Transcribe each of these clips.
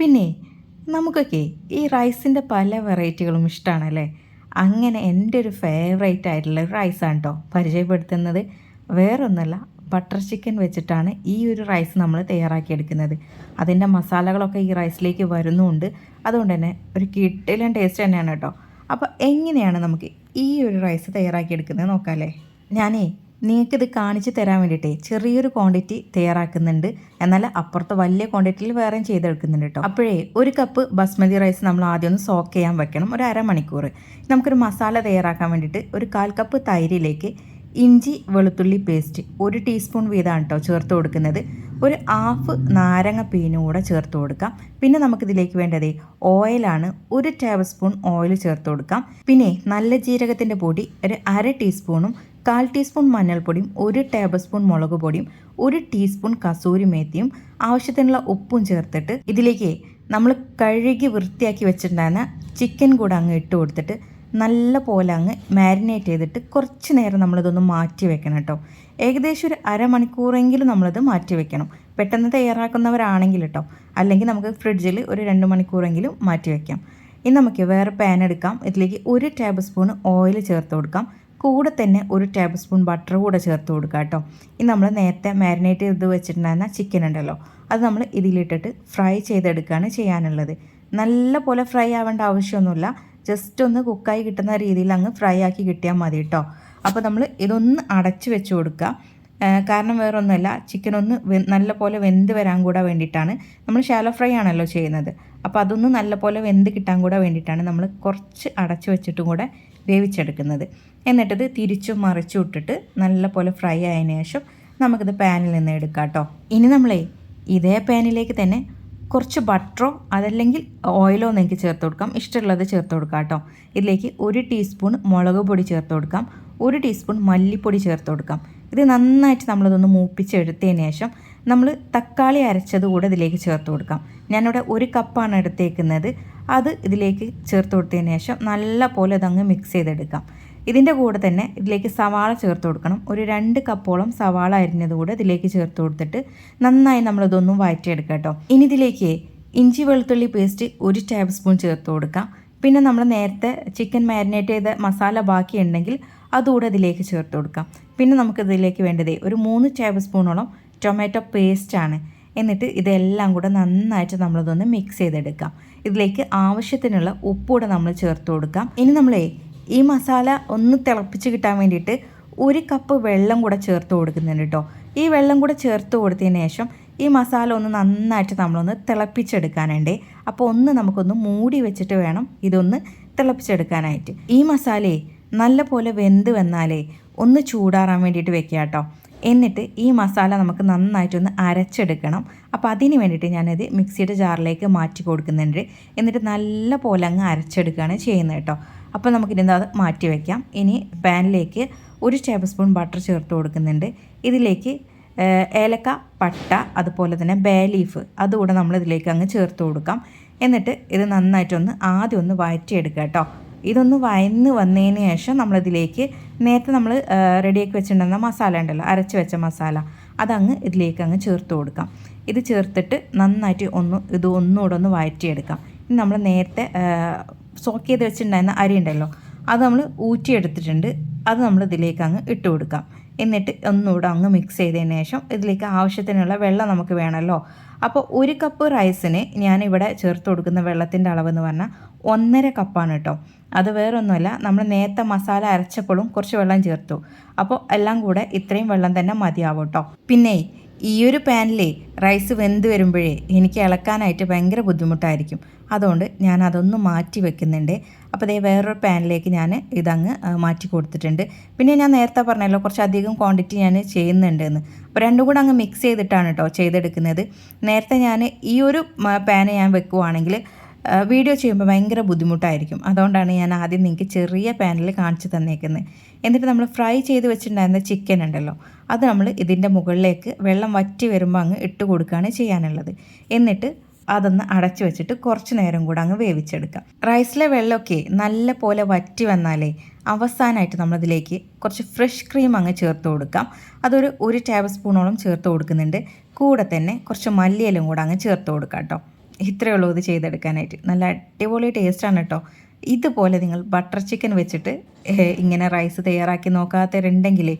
പിന്നെ നമുക്കൊക്കെ ഈ റൈസിന്റെ പല വെറൈറ്റികളും ഇഷ്ടമാണല്ലേ അങ്ങനെ എന്റെ ഒരു ഫേവറേറ്റ് ആയിട്ടുള്ള ഒരു റൈസാണ് കേട്ടോ പരിചയപ്പെടുത്തുന്നത്. വേറൊന്നുമല്ല ബട്ടർ ചിക്കൻ വെച്ചിട്ടാണ് ഈ ഒരു റൈസ് നമ്മൾ തയ്യാറാക്കിയെടുക്കുന്നത്. അതിന്റെ മസാലകളൊക്കെ ഈ റൈസിലേക്ക് വരുന്നുമുണ്ട് അതുകൊണ്ട് തന്നെ ഒരു കിട്ടിലും ടേസ്റ്റ് തന്നെയാണ് കേട്ടോ അപ്പോൾ എങ്ങനെയാണ് നമുക്ക് ഈ ഒരു റൈസ് തയ്യാറാക്കിയെടുക്കുന്നത് നോക്കാമല്ലേ? ഞാനേ നിങ്ങൾക്കിത് കാണിച്ച് തരാൻ വേണ്ടിയിട്ടേ ചെറിയൊരു ക്വാണ്ടിറ്റി തയ്യാറാക്കുന്നുണ്ട്. എന്നാൽ അപ്പുറത്ത് വലിയ ക്വാണ്ടിറ്റിയിൽ വേറെയും ചെയ്തെടുക്കുന്നുണ്ട് കേട്ടോ അപ്പോഴേ ഒരു കപ്പ് ബസ്മതി റൈസ് നമ്മൾ ആദ്യം ഒന്ന് സോക്ക് ചെയ്യാൻ വെക്കണം. ഒരു അരമണിക്കൂർ നമുക്കൊരു മസാല തയ്യാറാക്കാൻ വേണ്ടിയിട്ട് ഒരു കാൽ കപ്പ് തൈരിലേക്ക് ഇഞ്ചി വെളുത്തുള്ളി പേസ്റ്റ് ഒരു ടീസ്പൂൺ വീതമാണ് കേട്ടോ ചേർത്ത് കൊടുക്കുന്നത്. ഒരു ഹാഫ് നാരങ്ങ പീനും കൂടെ ചേർത്ത് കൊടുക്കാം. പിന്നെ നമുക്കിതിലേക്ക് വേണ്ടത് ഓയിലാണ് ഒരു ടേബിൾ സ്പൂൺ ഓയിൽ ചേർത്ത് കൊടുക്കാം. പിന്നെ നല്ല ജീരകത്തിന്റെ പൊടി ഒരു അര ടീസ്പൂണും കാൽ ടീസ്പൂൺ മഞ്ഞൾപ്പൊടിയും ഒരു ടേബിൾ സ്പൂൺ മുളക് പൊടിയും ഒരു ടീസ്പൂൺ കസൂരി മേത്തിയും ആവശ്യത്തിനുള്ള ഉപ്പും ചേർത്തിട്ട് ഇതിലേക്ക് നമ്മൾ കഴുകി വൃത്തിയാക്കി വെച്ചിട്ടുണ്ടായിരുന്ന ചിക്കൻ കൂടെ അങ്ങ് ഇട്ട് കൊടുത്തിട്ട് നല്ല പോലെ അങ്ങ് മാരിനേറ്റ് ചെയ്തിട്ട് കുറച്ച് നേരം നമ്മളിതൊന്ന് മാറ്റി വെക്കണം കേട്ടോ. ഏകദേശം ഒരു അരമണിക്കൂറെങ്കിലും നമ്മളിത് മാറ്റി വെക്കണം. പെട്ടെന്ന് തയ്യാറാക്കുന്നവരാണെങ്കിൽ കേട്ടോ. അല്ലെങ്കിൽ നമുക്ക് ഫ്രിഡ്ജിൽ ഒരു രണ്ട് മണിക്കൂറെങ്കിലും മാറ്റി വെക്കാം. ഇനി നമുക്ക് വേറെ പാൻ എടുക്കാം. ഇതിലേക്ക് ഒരു ടേബിൾ സ്പൂൺ ഓയിൽ ചേർത്ത് കൊടുക്കാം. കൂടെ തന്നെ ഒരു ടേബിൾ സ്പൂൺ ബട്ടർ കൂടെ ചേർത്ത് കൊടുക്കുക കേട്ടോ. ഇനി നമ്മൾ നേരത്തെ മാരിനേറ്റ് ചെയ്ത് വെച്ചിട്ടുണ്ടായിരുന്ന ചിക്കൻ ഉണ്ടല്ലോ. അത് നമ്മൾ ഇതിലിട്ടിട്ട് ഫ്രൈ ചെയ്തെടുക്കുകയാണ് ചെയ്യാനുള്ളത്. നല്ല പോലെ ഫ്രൈ ആവേണ്ട ആവശ്യമൊന്നുമില്ല. ജസ്റ്റ് ഒന്ന് കുക്കായി കിട്ടുന്ന രീതിയിൽ അങ്ങ് ഫ്രൈ ആക്കി കിട്ടിയാൽ മതി കേട്ടോ. അപ്പോൾ നമ്മൾ ഇതൊന്ന് അടച്ച് വെച്ച് കൊടുക്കുക. കാരണം വേറൊന്നുമല്ല ചിക്കൻ ഒന്ന് നല്ല പോലെ വെന്ത് വരാൻ കൂടെ വേണ്ടിയിട്ടാണ് നമ്മൾ ഷാലോ ഫ്രൈ ആണല്ലോ ചെയ്യുന്നത്. അപ്പോൾ അതൊന്ന് നല്ല പോലെ വെന്ത് കിട്ടാൻ കൂടെ വേണ്ടിയിട്ടാണ് നമ്മൾ കുറച്ച് അടച്ചു വെച്ചിട്ടും കൂടെ വേവിച്ചെടുക്കുന്നത്. എന്നിട്ടത് തിരിച്ചും മറിച്ചും ഇട്ടിട്ട് നല്ല പോലെ ഫ്രൈ ആയതിനു ശേഷം നമുക്കിത് പാനിൽ നിന്ന് എടുക്കാം കേട്ടോ. ഇനി നമ്മളേ ഇതേ പാനിലേക്ക് തന്നെ കുറച്ച് ബട്ടറോ അതല്ലെങ്കിൽ ഓയിലോ നിങ്ങൾക്ക് ചേർത്ത് കൊടുക്കാം. ഇഷ്ടമുള്ളത് ചേർത്ത് കൊടുക്കാം കേട്ടോ. ഇതിലേക്ക് ഒരു ടീസ്പൂൺ മുളക് പൊടി ചേർത്ത് കൊടുക്കാം. ഒരു ടീസ്പൂൺ മല്ലിപ്പൊടി ചേർത്ത് കൊടുക്കാം. ഇത് നന്നായിട്ട് നമ്മളിതൊന്ന് മൂപ്പിച്ചെടുത്തതിന് ശേഷം നമ്മൾ തക്കാളി അരച്ചത് കൂടെ ഇതിലേക്ക് ചേർത്ത് കൊടുക്കാം. ഞാനിവിടെ ഒരു കപ്പാണ് എടുത്തേക്കുന്നത്. അത് ഇതിലേക്ക് ചേർത്ത് കൊടുത്തതിന് ശേഷം നല്ല പോലെ അതങ്ങ് മിക്സ് ചെയ്തെടുക്കാം. ഇതിന്റെ കൂടെ തന്നെ ഇതിലേക്ക് സവാള ചേർത്ത് കൊടുക്കണം. ഒരു രണ്ട് കപ്പോളം സവാള അരിഞ്ഞത് കൂടെ ഇതിലേക്ക് ചേർത്ത് കൊടുത്തിട്ട് നന്നായി നമ്മളിതൊന്നും വഴറ്റിയെടുക്കാം കേട്ടോ. ഇനി ഇതിലേക്ക് ഇഞ്ചി വെളുത്തുള്ളി പേസ്റ്റ് ഒരു ടേബിൾ സ്പൂൺ ചേർത്ത് കൊടുക്കാം. പിന്നെ നമ്മൾ നേരത്തെ ചിക്കൻ മാരിനേറ്റ് ചെയ്ത മസാല ബാക്കിയുണ്ടെങ്കിൽ അതുകൂടെ ഇതിലേക്ക് ചേർത്ത് കൊടുക്കാം. പിന്നെ നമുക്കിതിലേക്ക് വേണ്ടതേ ഒരു മൂന്ന് ടേബിൾ സ്പൂണോളം ടൊമാറ്റോ പേസ്റ്റാണ് എന്നിട്ട് ഇതെല്ലാം കൂടെ നന്നായിട്ട് നമ്മളിതൊന്ന് മിക്സ് ചെയ്തെടുക്കാം. ഇതിലേക്ക് ആവശ്യത്തിനുള്ള ഉപ്പൂടെ നമ്മൾ ചേർത്ത് കൊടുക്കാം. ഇനി നമ്മളേ ഈ മസാല ഒന്ന് തിളപ്പിച്ച് കിട്ടാൻ വേണ്ടിയിട്ട് ഒരു കപ്പ് വെള്ളം കൂടെ ചേർത്ത് കൊടുക്കുന്നുണ്ട് കേട്ടോ ഈ വെള്ളം കൂടെ ചേർത്ത് കൊടുത്തതിന് ശേഷം ഈ മസാല ഒന്ന് നന്നായിട്ട് നമ്മളൊന്ന് തിളപ്പിച്ചെടുക്കാനുണ്ട്. അപ്പോൾ ഒന്ന് നമുക്കൊന്ന് മൂടി വെച്ചിട്ട് വേണം ഇതൊന്ന് തിളപ്പിച്ചെടുക്കാനായിട്ട്. ഈ മസാലയെ നല്ല പോലെ വെന്ത് വന്നാലേ ഒന്ന് ചൂടാറാൻ വേണ്ടിയിട്ട് വെക്കുക കേട്ടോ എന്നിട്ട് ഈ മസാല നമുക്ക് നന്നായിട്ടൊന്ന് അരച്ചെടുക്കണം. അപ്പോൾ അതിന് വേണ്ടിയിട്ട് ഞാനത് മിക്സിയുടെ ജാറിലേക്ക് മാറ്റി കൊടുക്കുന്നുണ്ട്. എന്നിട്ട് നല്ല പോലെ അങ്ങ് അരച്ചെടുക്കുകയാണ് ചെയ്യുന്നത് കേട്ടോ. അപ്പോൾ നമുക്കിനി അത് മാറ്റി വയ്ക്കാം ഇനി പാനിലേക്ക് ഒരു ടേബിൾ സ്പൂൺ ബട്ടർ ചേർത്ത് കൊടുക്കുന്നുണ്ട്. ഇതിലേക്ക് ഏലക്ക പട്ട അതുപോലെ തന്നെ ബേ ലീഫ് അതുകൂടെ നമ്മൾ ഇതിലേക്ക് അങ്ങ് ചേർത്ത് കൊടുക്കാം. എന്നിട്ട് ഇത് നന്നായിട്ടൊന്ന് ആദ്യം ഒന്ന് വഴറ്റിയെടുക്കുക കേട്ടോ. ഇതൊന്ന് വയന്ന് വന്നതിന് ശേഷം നമ്മളിതിലേക്ക് നേരത്തെ നമ്മൾ റെഡിയാക്കി വെച്ചിട്ടുണ്ടെന്ന മസാല ഉണ്ടല്ലോ അരച്ച് വെച്ച മസാല അതങ്ങ് ഇതിലേക്ക് അങ്ങ് ചേർത്ത് കൊടുക്കാം. ഇത് ചേർത്തിട്ട് നന്നായിട്ട് ഒന്ന് ഇത് ഒന്നുകൂടെ ഒന്ന് വഴറ്റിയെടുക്കാം. ഇനി നമ്മൾ നേരത്തെ സോക്ക് ചെയ്ത് വെച്ചിട്ടുണ്ടായിരുന്ന അരി ഉണ്ടല്ലോ അത് നമ്മൾ ഊറ്റിയെടുത്തിട്ടുണ്ട് അത് നമ്മൾ ഇതിലേക്ക് അങ്ങ് ഇട്ട് കൊടുക്കാം. എന്നിട്ട് ഒന്നുകൂടെ അങ്ങ് മിക്സ് ചെയ്തതിന് ശേഷം ഇതിലേക്ക് ആവശ്യത്തിനുള്ള വെള്ളം നമുക്ക് വേണമല്ലോ. അപ്പോൾ ഒരു കപ്പ് റൈസിന് ഞാനിവിടെ ചേർത്ത് കൊടുക്കുന്ന വെള്ളത്തിന്റെ അളവെന്ന് പറഞ്ഞാൽ ഒന്നര കപ്പാണ് കേട്ടോ. അത് വേറൊന്നുമല്ല നമ്മൾ നേരത്തെ മസാല അരച്ചപ്പോഴും കുറച്ച് വെള്ളം ചേർത്തു. അപ്പോൾ എല്ലാം കൂടെ ഇത്രയും വെള്ളം തന്നെ മതിയാവും കേട്ടോ. പിന്നെ ഈ ഒരു പാനിലെ റൈസ് വെന്ത് വരുമ്പോഴേ എനിക്ക് ഇളക്കാനായിട്ട് ഭയങ്കര ബുദ്ധിമുട്ടായിരിക്കും. അതുകൊണ്ട് ഞാൻ അതൊന്ന് മാറ്റി വെക്കുന്നുണ്ട്. അപ്പോൾ അതേ വേറൊരു പാനിലേക്ക് ഞാൻ ഇതങ്ങ് മാറ്റി കൊടുത്തിട്ടുണ്ട്. പിന്നെ ഞാൻ നേരത്തെ പറഞ്ഞല്ലോ കുറച്ചധികം ക്വാണ്ടിറ്റി ഞാൻ ചെയ്യുന്നുണ്ട് എന്ന് അപ്പോൾ രണ്ടും കൂടെ അങ്ങ് മിക്സ് ചെയ്തിട്ടാണ് കേട്ടോ ചെയ്തെടുക്കുന്നത്. നേരത്തെ ഞാൻ ഈ ഒരു പാന് ഞാൻ വെക്കുവാണെങ്കിൽ വീഡിയോ ചെയ്യുമ്പോൾ ഭയങ്കര ബുദ്ധിമുട്ടായിരിക്കും. അതുകൊണ്ടാണ് ഞാൻ ആദ്യം നിങ്ങൾക്ക് ചെറിയ പാനിൽ കാണിച്ചു തന്നേക്കുന്നത് എന്നിട്ട് നമ്മൾ ഫ്രൈ ചെയ്ത് വെച്ചിട്ടുണ്ടായിരുന്ന ചിക്കൻ ഉണ്ടല്ലോ അത് നമ്മൾ ഇതിന്റെ മുകളിലേക്ക് വെള്ളം വറ്റി വരുമ്പോൾ അങ്ങ് ഇട്ട് കൊടുക്കുകയാണ് ചെയ്യാനുള്ളത്. എന്നിട്ട് അതൊന്ന് അടച്ചു വെച്ചിട്ട് കുറച്ച് നേരം കൂടെ അങ്ങ് വേവിച്ചെടുക്കാം. റൈസിലെ വെള്ളമൊക്കെ നല്ല പോലെ വറ്റി വന്നാലേ അവസാനമായിട്ട് നമ്മളതിലേക്ക് കുറച്ച് ഫ്രഷ് ക്രീം അങ്ങ് ചേർത്ത് കൊടുക്കാം. അതൊരു ഒരു ടേബിൾ സ്പൂണോളം ചേർത്ത് കൊടുക്കുന്നുണ്ട്. കൂടെ തന്നെ കുറച്ച് മല്ലിയിലും കൂടെ അങ്ങ് ചേർത്ത് കൊടുക്കാം കേട്ടോ. ഇത്രയേ ഉള്ളൂ ഇത് ചെയ്തെടുക്കാനായിട്ട്. നല്ല അടിപൊളി ടേസ്റ്റാണ് കേട്ടോ ഇതുപോലെ നിങ്ങൾ ബട്ടർ ചിക്കൻ വെച്ചിട്ട് ഇങ്ങനെ റൈസ് തയ്യാറാക്കി നോക്കാത്തവരുണ്ടെങ്കിൽ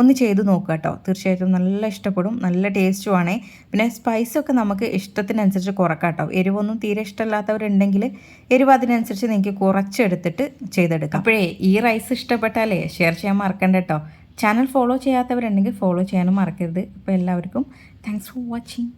ഒന്ന് ചെയ്ത് നോക്കുക കേട്ടോ തീർച്ചയായിട്ടും നല്ല ഇഷ്ടപ്പെടും നല്ല ടേസ്റ്റുമാണ് പിന്നെ സ്പൈസൊക്കെ നമുക്ക് ഇഷ്ടത്തിനനുസരിച്ച് കുറക്കാം കേട്ടോ എരിവൊന്നും തീരെ ഇഷ്ടമില്ലാത്തവരുണ്ടെങ്കിൽ എരിവ് അതിനനുസരിച്ച് നിങ്ങൾക്ക് കുറച്ചെടുത്തിട്ട് ചെയ്തെടുക്കാം. അപ്പോഴേ ഈ റൈസ് ഇഷ്ടപ്പെട്ടാലേ ഷെയർ ചെയ്യാൻ മറക്കണ്ട കേട്ടോ ചാനൽ ഫോളോ ചെയ്യാത്തവരുണ്ടെങ്കിൽ ഫോളോ ചെയ്യാനും മറക്കരുത്. അപ്പോൾ എല്ലാവർക്കും താങ്ക്സ് ഫോർ വാച്ചിങ്